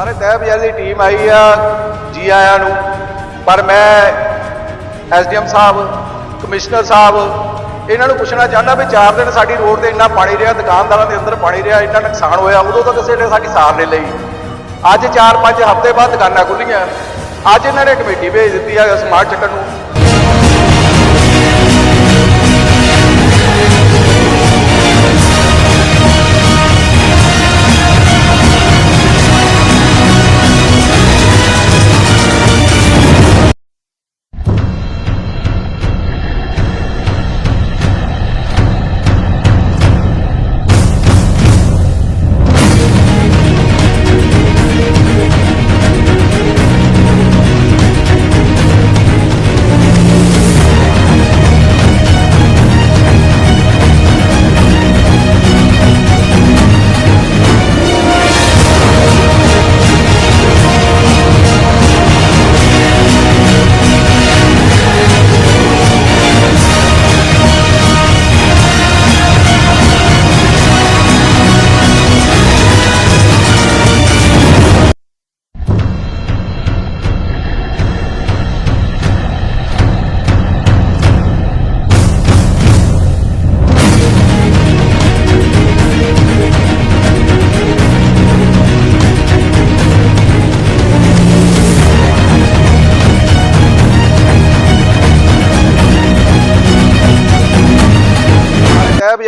ਸਾਰੇ ਤਹਿ ਬਾਜ਼ਾਰ ਦੀ ਟੀਮ ਆਈ ਆ, ਜੀ ਆਇਆਂ ਨੂੰ। ਪਰ ਮੈਂ ਐਸਡੀਐਮ ਸਾਹਿਬ, ਕਮਿਸ਼ਨਰ ਸਾਹਿਬ, ਇਹਨਾਂ ਨੂੰ ਪੁੱਛਣਾ ਚਾਹੁੰਦਾ ਵੀ 4 ਦਿਨ ਸਾਡੀ ਰੋਡ ਤੇ ਇੰਨਾ ਪਾਣੀ ਰਿਹਾ, ਦੁਕਾਨਦਾਰਾਂ ਦੇ ਅੰਦਰ ਪਾਣੀ ਰਿਹਾ, ਇੰਨਾ ਨੁਕਸਾਨ ਹੋਇਆ, ਉਦੋਂ ਤਾਂ ਕਿਸੇ ਨੇ ਸਾਡੀ ਸਾਰ ਨਹੀਂ ਲਈ। ਅੱਜ 4-5 ਹਫ਼ਤੇ ਬਾਅਦ ਦੁਕਾਨਾਂ ਖੁੱਲੀਆਂ ਅੱਜ ਇਹਨਾਂ ਨੇ ਕਮੇਟੀ ਭੇਜ ਦਿੱਤੀ ਆ, ਸਮਾਰਟ ਚੱਕਰ ਨੂੰ।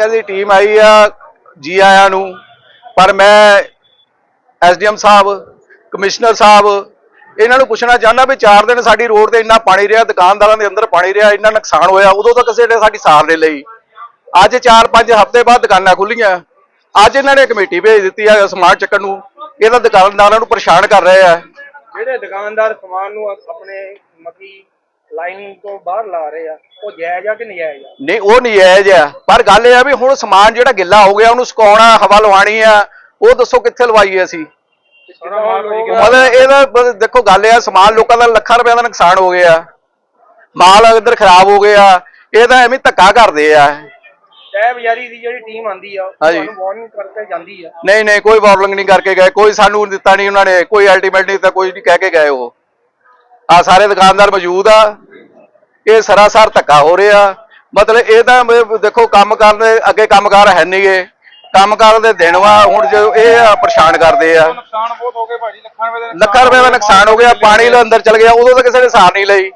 ਤਹਿ ਦੀ ਟੀਮ ਆਈ ਆ, ਜੀ ਆਇਆਂ ਨੂੰ। ਪਰ ਮੈਂ ਐਸਡੀਐਮ ਸਾਹਿਬ, ਕਮਿਸ਼ਨਰ ਸਾਹਿਬ, ਇਹਨਾਂ ਨੂੰ ਪੁੱਛਣਾ ਚਾਹੁੰਦਾ ਵੀ 4 ਦਿਨ ਸਾਡੀ ਰੋਡ ਤੇ ਇੰਨਾ ਪਾਣੀ ਰਿਹਾ, ਦੁਕਾਨਦਾਰਾਂ ਦੇ ਅੰਦਰ ਪਾਣੀ ਰਿਹਾ, ਇੰਨਾ ਨੁਕਸਾਨ ਹੋਇਆ, ਉਦੋਂ ਤਾਂ ਕਿਸੇ ਨੇ ਸਾਡੀ ਸਾਰ ਨਹੀਂ ਲਈ। ਅੱਜ 4-5 ਹਫ਼ਤੇ ਬਾਅਦ ਦੁਕਾਨਾਂ ਖੁੱਲੀਆਂ। ਅੱਜ ਇਹਨਾਂ ਨੇ ਕਮੇਟੀ ਭੇਜ ਦਿੱਤੀ ਆ ਸਮਾਨ ਚੱਕਣ ਨੂੰ। ਇਹ ਤਾਂ ਦੁਕਾਨਦਾਰਾਂ ਨੂੰ ਪਰੇਸ਼ਾਨ ਕਰ ਰਹੇ ਆ। ਜਿਹੜੇ ਦੁਕਾਨਦਾਰ ਸਮਾਨ ਨੂੰ ਆਪਣੇ ਮਕੀ ਲਾਈਨ ਤੋਂ ਬਾਹਰ ਲਾ ਰਹੇ ਆ ਉਹ ਜਾਇਜ਼ ਆ ਕਿ ਨਜਾਇਜ਼ ਆ? ਨਹੀਂ ਉਹ ਨਜਾਇਜ਼ ਆ। ਪਰ ਗੱਲ ਇਹ ਆ ਵੀ ਹੁਣ ਸਮਾਨ ਜਿਹੜਾ ਗਿੱਲਾ ਹੋ ਗਿਆ ਉਹਨੂੰ ਸੁਕਾਉਣਾ ਹਵਾ ਲਵਾਣੀ ਆ ਉਹ ਦੱਸੋ ਕਿੱਥੇ ਲਵਾਈਏ ਅਸੀਂ? ਮਤਲਬ ਇਹਦਾ ਦੇਖੋ ਗੱਲ ਇਹ ਆ ਸਮਾਨ ਲੋਕਾਂ ਦਾ ਲੱਖਾਂ ਰੁਪਏ ਦਾ ਨੁਕਸਾਨ ਹੋ ਗਿਆ। ਮਾਲ ਇੱਧਰ ਖਰਾਬ ਹੋ ਗਿਆ। ਇਹ ਤਾਂ ਐਵੇਂ ਧੱਕਾ ਕਰਦੇ ਆ। ਤੈ ਬਜ਼ਾਰੀ ਦੀ ਜਿਹੜੀ ਟੀਮ ਆਂਦੀ ਆ। ਤੁਹਾਨੂੰ ਵਾਰਨਿੰਗ ਕਰਕੇ ਜਾਂਦੀ ਆ। ਨਹੀਂ ਨਹੀਂ ਕੋਈ ਵਾਰਨਿੰਗ ਨਹੀਂ ਕਰਕੇ ਗਏ। ਕੋਈ ਸਾਨੂੰ ਦਿੱਤਾ ਨਹੀਂ ਉਹਨਾਂ ਨੇ ਕੋਈ ਅਲਟੀਮੇਟ ਨਹੀਂ ਦਿੱਤਾ ਕੋਈ ਨਹੀਂ ਕਹਿ ਕੇ ਗਏ ਉਹ। ਆ ਸਾਰੇ ਦੁਕਾਨਦਾਰ ਮੌਜੂਦ ਆ। ਇਹ ਸਰਾਸਰ ਧੱਕਾ ਹੋ ਰਿਹਾ। ਮਤਲਬ ਇਹ ਤਾਂ ਦੇਖੋ ਕੰਮ ਕਰਨ ਦੇ ਅੱਗੇ ਕੰਮਕਾਰ ਹੈ ਨਹੀਂਗੇ ਕੰਮਕਾਰ ਦੇ ਦਿਨ ਵਾ ਹੁਣ ਜੋ ਇਹ ਪਰੇਸ਼ਾਨ ਕਰਦੇ ਆ। ਨੁਕਸਾਨ ਬਹੁਤ ਹੋ ਗਏ ਭਾਜੀ ਲੱਖਾਂ ਰੁਪਏ ਦੇ ਲੱਖਾਂ ਰੁਪਏ ਦਾ ਨੁਕਸਾਨ ਹੋ ਗਿਆ ਪਾਣੀ ਦੇ ਅੰਦਰ ਚਲ ਗਿਆ ਉਦੋਂ ਤਾਂ ਕਿਸੇ ਨੇ ਸਾਰ ਨਹੀਂ ਲਈ।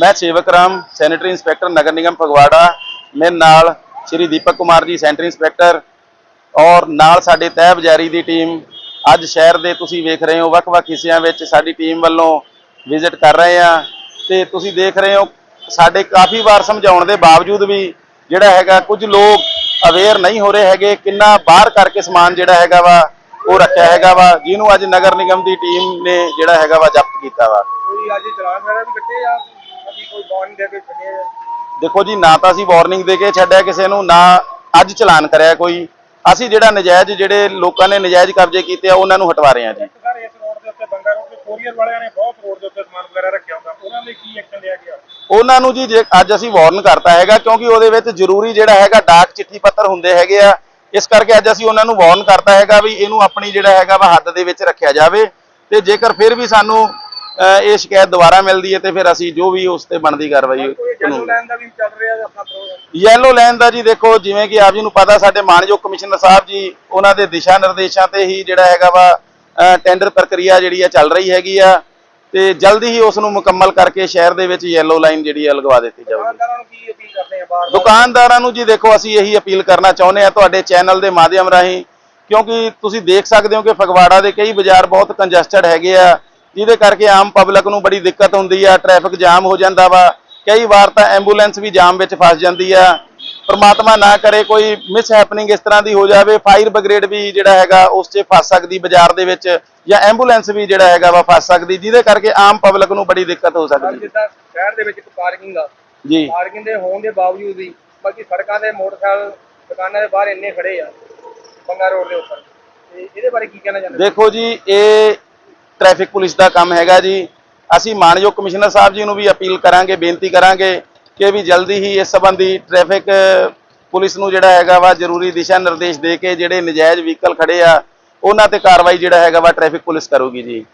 ਮੈਂ ਸੇਵਕ ਰਾਮ ਸੈਨੇਟਰੀ ਇੰਸਪੈਕਟਰ ਨਗਰ ਨਿਗਮ ਫਗਵਾੜਾ। ਮੇਰੇ ਨਾਲ ਸ਼੍ਰੀ ਦੀਪਕ ਕੁਮਾਰ ਜੀ ਸੈਨੇਟਰੀ ਇੰਸਪੈਕਟਰ ਔਰ ਨਾਲ ਸਾਡੇ ਤਹਿ ਬਜ਼ਾਰੀ ਦੀ ਟੀਮ ਅੱਜ ਸ਼ਹਿਰ ਦੇ ਤੁਸੀਂ ਵੇਖ ਰਹੇ ਹੋ ਵੱਖ-ਵੱਖ ਹਿੱਸਿਆਂ ਵਿੱਚ ਸਾਡੀ ਟੀਮ ਵੱਲੋਂ ਵਿਜ਼ਿਟ ਕਰ ਰਹੇ ਆ ਤੇ ਤੁਸੀਂ ਦੇਖ ਰਹੇ ਹੋ ਸਾਡੇ ਕਾਫੀ ਵਾਰ ਸਮਝਾਉਣ ਦੇ ਬਾਵਜੂਦ ਵੀ ਜਿਹੜਾ ਹੈਗਾ ਕੁਝ ਲੋਕ ਅਵੇਅਰ ਨਹੀਂ ਹੋ ਰਹੇ ਹੈਗੇ ਕਿੰਨਾ ਬਾਹਰ ਕਰਕੇ ਸਮਾਨ ਜਿਹੜਾ ਹੈਗਾ ਵਾ ਉਹ ਰੱਖਿਆ ਹੈਗਾ ਵਾ ਜਿਹਨੂੰ ਅੱਜ ਨਗਰ ਨਿਗਮ ਦੀ ਟੀਮ ਨੇ ਜਿਹੜਾ ਹੈਗਾ ਵਾ ਜ਼ਬਤ ਕੀਤਾ ਵਾ। ਕੋਈ ਅੱਜ ਚਲਾਨ ਵਗੈਰਾ ਵੀ ਕੱਟੇ ਆ ਅਸੀਂ ਕੋਈ ਵਾਰਨਿੰਗ ਦੇ ਕੇ ਕੱਟੇ ਆ ਦੇਖੋ ਜੀ ਨਾ ਤਾਂ ਅਸੀਂ ਵਾਰਨਿੰਗ ਦੇ ਕੇ ਛੱਡਿਆ ਕਿਸੇ ਨੂੰ ਨਾ ਅੱਜ ਚਲਾਨ ਕਰਿਆ ਕੋਈ। ਅਸੀਂ ਜਿਹੜਾ ਨਜਾਇਜ਼ ਜਿਹੜੇ ਲੋਕਾਂ ਨੇ ਨਜਾਇਜ਼ ਕਬਜ਼ੇ ਕੀਤੇ ਆ ਉਹਨਾਂ ਨੂੰ ਹਟਵਾ ਰਹੇ ਆ ਜੀ। ਸਰ ਇਸ ਰੋਡ ਦੇ ਉੱਤੇ ਬੰਗਾ ਰੋਡ ਤੇ ਕੋਰੀਅਰ ਵਾਲਿਆਂ ਨੇ ਬਹੁਤ ਰੋਡ ਦੇ ਉੱਤੇ ਸਮਾਨ ਵਗੈਰਾ ਰੱਖਿਆ ਹੁੰਦਾ। ਉਹਨਾਂ ਲਈ ਕੀ ਐਕਸ਼ਨ ਲਿਆ ਗਿਆ? ਉਹਨਾਂ ਨੂੰ ਜੀ ਜੇ ਅੱਜ ਅਸੀਂ ਵਾਰਨ ਕਰਤਾ ਹੈਗਾ ਕਿਉਂਕਿ ਉਹਦੇ ਵਿੱਚ ਜ਼ਰੂਰੀ ਜਿਹੜਾ ਹੈਗਾ ਡਾਕ ਚਿੱਠੀ ਪੱਤਰ ਹੁੰਦੇ ਹੈਗੇ ਆ। ਇਸ ਕਰਕੇ ਅੱਜ ਅਸੀਂ ਉਹਨਾਂ ਨੂੰ ਵਾਰਨ ਕਰਤਾ ਹੈਗਾ ਵੀ ਇਹਨੂੰ ਆਪਣੀ ਜਿਹੜਾ ਹੈਗਾ ਵਾ ਹੱਦ ਦੇ ਵਿੱਚ ਰੱਖਿਆ ਜਾਵੇ। ਤੇ ਜੇਕਰ ਫਿਰ ਵੀ ਸਾਨੂੰ ਇਹ ਸ਼ਿਕਾਇਤ ਦੁਬਾਰਾ ਮਿਲਦੀ ਹੈ ਤੇ ਫਿਰ ਅਸੀਂ ਜੋ ਵੀ ਉਸ ਤੇ ਬਣਦੀ ਕਾਰਵਾਈ ਕਾਨੂੰਨ ਲਾਈਨ ਦਾ ਵੀ ਚੱਲ ਰਿਹਾ ਆਪਣਾ ਪ੍ਰੋਗਰਾਮ ਯੈਲੋ ਲਾਈਨ ਦਾ ਜੀ ਦੇਖੋ ਜਿਵੇਂ ਕਿ ਆਪ ਜੀ ਨੂੰ ਪਤਾ ਸਾਡੇ ਮਾਨਯੋਗ ਕਮਿਸ਼ਨਰ ਸਾਹਿਬ ਜੀ ਉਹਨਾਂ ਦੇ ਦਿਸ਼ਾ ਨਿਰਦੇਸ਼ਾਂ ਤੇ ਹੀ ਜਿਹੜਾ ਹੈਗਾ ਵਾ ਟੈਂਡਰ ਪ੍ਰਕਿਰਿਆ ਜਿਹੜੀ ਆ ਚੱਲ ਰਹੀ ਹੈਗੀ ਆ ਤੇ ਜਲਦੀ ਹੀ ਉਸ ਨੂੰ ਮੁਕੰਮਲ ਕਰਕੇ ਸ਼ਹਿਰ ਦੇ ਵਿੱਚ ਯੈਲੋ ਲਾਈਨ ਜਿਹੜੀ ਆ ਲਗਵਾ ਦਿੱਤੀ ਜਾਊਗੀ। ਦੁਕਾਨਦਾਰਾਂ ਨੂੰ ਜੀ ਦੇਖੋ ਅਸੀਂ ਇਹੀ ਅਪੀਲ ਕਰਨਾ ਚਾਹੁੰਦੇ ਆ ਤੁਹਾਡੇ ਚੈਨਲ ਦੇ ਮਾਧਿਅਮ ਰਾਹੀਂ ਕਿਉਂਕਿ ਤੁਸੀਂ ਦੇਖ ਸਕਦੇ ਹੋ ਕਿ ਫਗਵਾੜਾ ਦੇ ਕਈ ਬਾਜ਼ਾਰ ਬਹੁਤ ਕੰਜਸਟਡ ਹੈਗੇ ਆ। ਜਿਹਦੇ ਕਰਕੇ ਆਮ ਪਬਲਿਕ ਨੂੰ ਬੜੀ ਦਿੱਕਤ ਹੁੰਦੀ ਆ ਟ੍ਰੈਫਿਕ ਜਾਮ ਹੋ ਜਾਂਦਾ ਵਾ। ਕਈ ਵਾਰ ਤਾਂ ਐਂਬੂਲੈਂਸ ਵੀ ਜਾਮ ਵਿੱਚ ਫਸ ਜਾਂਦੀ ਆ। ਪ੍ਰਮਾਤਮਾ ਨਾ ਕਰੇ ਕੋਈ ਮਿਸ ਹੈਪਨਿੰਗ ਇਸ ਤਰ੍ਹਾਂ ਦੀ ਹੋ ਜਾਵੇ ਫਾਇਰ ਬ੍ਰਿਗੇਡ ਵੀ ਜਿਹੜਾ ਹੈਗਾ ਉਸ 'ਚ ਫਸ ਸਕਦੀ ਬਾਜ਼ਾਰ ਦੇ ਵਿੱਚ ਜਾਂ ਐਂਬੂਲੈਂਸ ਵੀ ਜਿਹੜਾ ਹੈਗਾ ਵਾ ਫਸ ਸਕਦੀ ਜਿਹਦੇ ਕਰਕੇ ਆਮ ਪਬਲਿਕ ਨੂੰ ਬੜੀ ਦਿੱਕਤ ਹੋ ਸਕਦੀ ਜਿੱਦਾਂ ਸ਼ਹਿਰ ਦੇ ਵਿੱਚ ਇੱਕ ਪਾਰਕਿੰਗ ਆ ਜੀ। ਪਾਰਕਿੰਗ ਦੇ ਹੋਣ ਦੇ ਬਾਵਜੂਦ ਵੀ ਬਾਕੀ ਸੜਕਾਂ ਦੇ ਮੋਟਰਸਾਈਕਲ ਦੁਕਾਨਾਂ ਦੇ ਬਾਹਰ ਇੰਨੇ ਖੜੇ ਆ ਬੰਗਾ ਰੋਡ ਦੇ ਉੱਪਰ। ਤੇ ਇਹਦੇ ਬਾਰੇ ਕੀ ਕਹਿਣਾ ਚਾਹੁੰਦੇ ਦੇਖੋ ਜੀ ਇਹ ਟ੍ਰੈਫਿਕ ਪੁਲਿਸ ਦਾ ਕੰਮ ਹੈਗਾ ਜੀ। ਅਸੀਂ ਮਾਨਯੋਗ ਕਮਿਸ਼ਨਰ ਸਾਹਿਬ ਜੀ ਨੂੰ ਵੀ ਅਪੀਲ ਕਰਾਂਗੇ, ਬੇਨਤੀ ਕਰਾਂਗੇ ਕਿ ਵੀ ਜਲਦੀ ਹੀ ਇਸ ਸੰਬੰਧੀ ਟ੍ਰੈਫਿਕ ਪੁਲਿਸ ਨੂੰ ਜਿਹੜਾ ਹੈਗਾ ਵਾ ਜ਼ਰੂਰੀ ਦਿਸ਼ਾ ਨਿਰਦੇਸ਼ ਦੇ ਕੇ ਜਿਹੜੇ ਨਜਾਇਜ਼ ਵਹੀਕਲ ਖੜੇ ਆ, ਉਹਨਾਂ ਤੇ ਕਾਰਵਾਈ ਜਿਹੜਾ ਹੈਗਾ ਵਾ ਟ੍ਰੈਫਿਕ ਪੁਲਿਸ ਕਰੂਗੀ ਜੀ।